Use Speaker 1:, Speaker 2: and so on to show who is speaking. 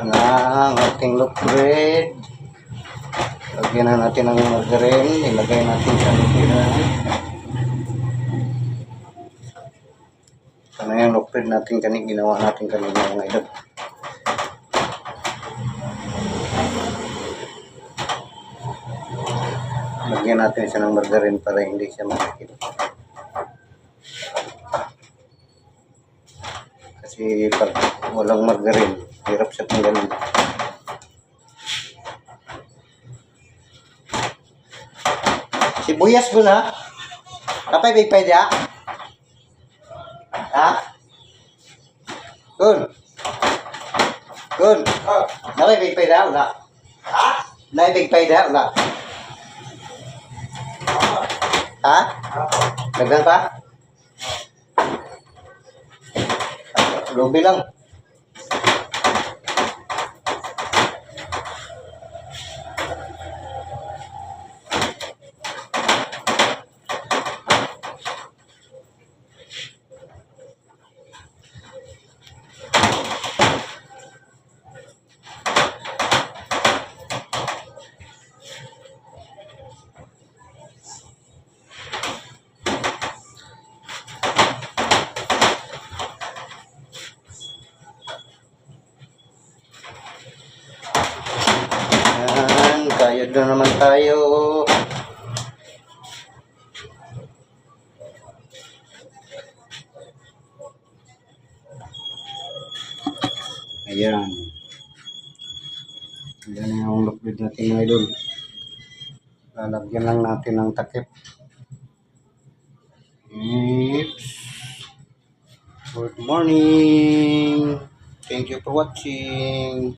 Speaker 1: Ito na ang ating loaf bread. Lagyan na natin ng margarine. Ilagay natin sa lupiran. Ito na yung loaf bread natin kanina. Ginawa natin kanina mga idol. Lagyan natin siya ng margarine para hindi siya makikita. Kasi pag walang margarine, hirap siya tanggalin. Sibuyas mo na. Kapay pay dia. Ha? Kun. Kun. Napay big pay dia wala. Ha? Napay big pay dia wala. Ha? Dagdag pa? Ruby lang. Kayod na naman tayo. Ayan. Ayan na yung lupid natin mga idol. Lalagyan lang natin ng takip. Oops. Good morning. Thank you for watching.